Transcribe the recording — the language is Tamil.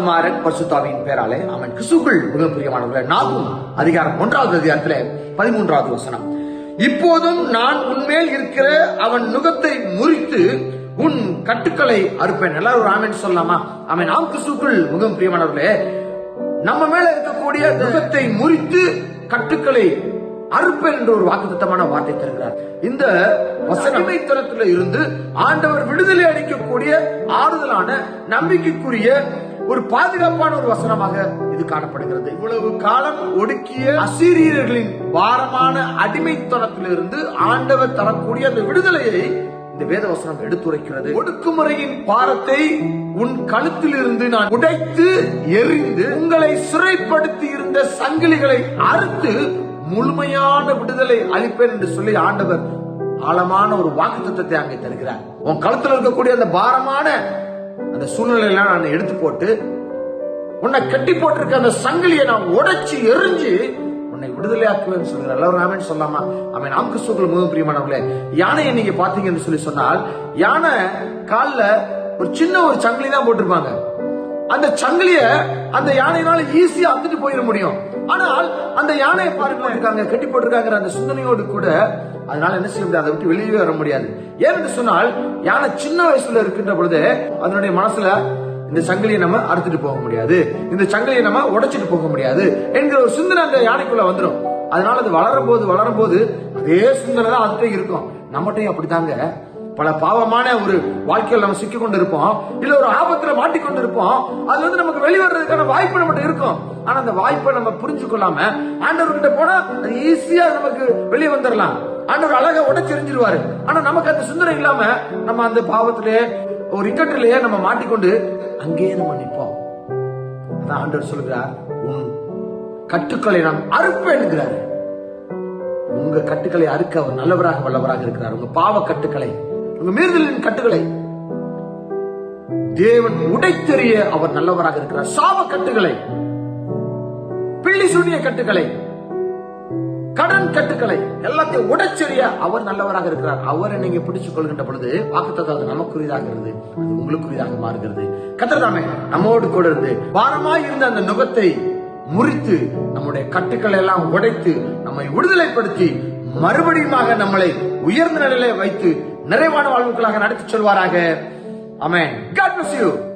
குமாரன் பரிசுத்தாவின் பேராலே அவன் கிறிஸ்துக்குள் மிக பிரியமானவர்கள் நாகும் அதிகாரம் ஒன்றாவது அதிகாரத்திலே பதிமூன்றாவது வசனம். இப்போதும் நான் உன்மேல் இருக்கிற அவன் நுகத்தை முறித்து உன் கட்டுக்களை அறுப்பேன். எல்லாரும் ஒரு ஆமென் சொல்லலாமா? அவன் நாம் கிறிஸ்துக்குள் மிகவும் பிரியமானவர்களே நம்ம மேல இருக்கக்கூடிய நுகத்தை முறித்து கட்டுக்களை அறுப்பேன் என்ற ஒரு வாக்குத்தத்தமான வார்த்தை தருகிறார். இந்த வசனமைத்தனத்துல இருந்து ஆண்டவர் விடுதலை அளிக்கக்கூடிய ஆறுதலான நம்பிக்கைக்குரிய ஒரு பாதுகாப்பான ஒரு வசனமாக இது காணப்படுகிறது. இவ்வளவு காலம் ஒடுக்கிய அசீரியர்களின் பாரமான அடிமைத்தனத்திலிருந்து ஆண்டவர் தரக்கூடிய அந்த விடுதலையை இந்த வேத வசனம் எடுத்துரைக்கிறது. ஒடுக்குமுறையின் பாரத்தை உன் கழுத்தில் இருந்து நான் உடைத்து எறிந்து உங்களை சிறைப்படுத்தி இருந்த சங்கிலிகளை அறுத்து முழுமையான விடுதலை அளிப்பேன் என்று சொல்லி ஆண்டவர் ஆழமான ஒரு வாக்கு அங்கே தருகிறார். உன் கழுத்துல இருக்கக்கூடிய அந்த பாரமான அந்த சூழ்நிலையெல்லாம் நான் எடுத்து போட்டு உன்னை கட்டி போட்டிருக்க அந்த சங்கிலியை நான் உடைச்சு எரிஞ்சு உன்னை விடுதலையாக்குவேன் சொல்கிறார் எல்லாரும் ஆமென் சொல்லாமா? அவன் நாம் கிறிஸ்துக்கள் மிகவும் பிரியமானவர்களே யானையை நீங்க பாத்தீங்கன்னு சொல்லி சொன்னால் யானை காலில் ஒரு சின்ன ஒரு சங்கிலி தான் போட்டிருப்பாங்க. அந்த சங்கிலிய அந்த யானையினால ஈஸியா அந்துட்டு போயிட முடியும். ஆனால் அந்த யானையை பார்க்க போட்டிருக்காங்க கட்டி போட்டிருக்காங்கிற அந்த சிந்தனையோடு கூட அதனால என்ன செய்ய முடியாது அதை விட்டு வெளியே வர முடியாது. ஏன்னு சொன்னால் யானை சின்ன வயசுல இருக்கின்ற பொழுது அதனுடைய மனசுல இந்த சங்கிலியை நம்ம அறுத்துட்டு போக முடியாது. இந்த சங்கிலியை நம்ம உடைச்சிட்டு போக முடியாது என்கிற ஒரு சிந்தனை அந்த யானைக்குள்ள வந்துடும் அதனால அது வளரும் போது வளரும் போது அதே சிந்தனை தான் அதுகிட்ட இருக்கும். நம்மகிட்டையும் அப்படித்தாங்க. பல பாவமான ஒரு வாழ்க்கையில் நம்ம சிக்கி கொண்டு இருப்போம் இல்ல ஒரு ஆபத்துல மாட்டிக்கொண்டு இருப்போம் அது வந்து நமக்கு வெளிவரதுக்கான வாய்ப்பு நம்மகிட்ட இருக்கும். ஆனா அந்த வாய்ப்பை நம்ம புரிஞ்சு கொள்ளாம ஆண்டவர்கிட்ட போனா அது ஈஸியா நமக்கு வெளியே வந்துடலாம் ஆண்டவர் அழகா உடச்செறிஞ்சிருவாரு ஆனா நமக்கு அந்த சுந்தரம் இல்லாம நம்ம அந்த பாவத்திலே ஒரு இக்கட்டிலேயே நம்ம மாட்டிக்கொண்டு அங்கேயே நம்ம நிற்போம். அதான் ஆண்டவர் சொல்கிறார் உன் கட்டுக்களை நான் அறுப்பேன்கிறாரு என்கிறார். உங்க கட்டுக்களை அறுக்க அவர் நல்லவராக வல்லவராக இருக்கிறார். உங்க பாவ கட்டுக்களை அந்த மீறுதலின் கட்டுகளை தேவன் உடைத்தெறிய அவர் நல்லவராக இருக்கிறார். சாப கட்டுகளை பிள்ளி சுனிய கட்டுகளை கடன் கட்டுக்களை எல்லாத்தையும் உடைச்செறிய அவர் நல்லவராக இருக்கிறார். அவரை நீங்க பிடிச்சு கொள்கின்ற பொழுது வாக்குத்தத்தம் நமக்குரியதாகிறது அது உங்களுக்குரியதாக மாறுகிறது. கத்திரதாமே நம்மோடு கூட இருந்து பாரமாய் இருந்த அந்த நுகத்தை முறித்து நம்முடைய கட்டுக்களை எல்லாம் உடைத்து நம்மை விடுதலைப்படுத்தி மறுபடியுமாக நம்மளை உயர்ந்த நிலையில வைத்து நிறைவான வாழ்வுகளாக நடத்தி சொல்வாராக. அமேன் காட் யூ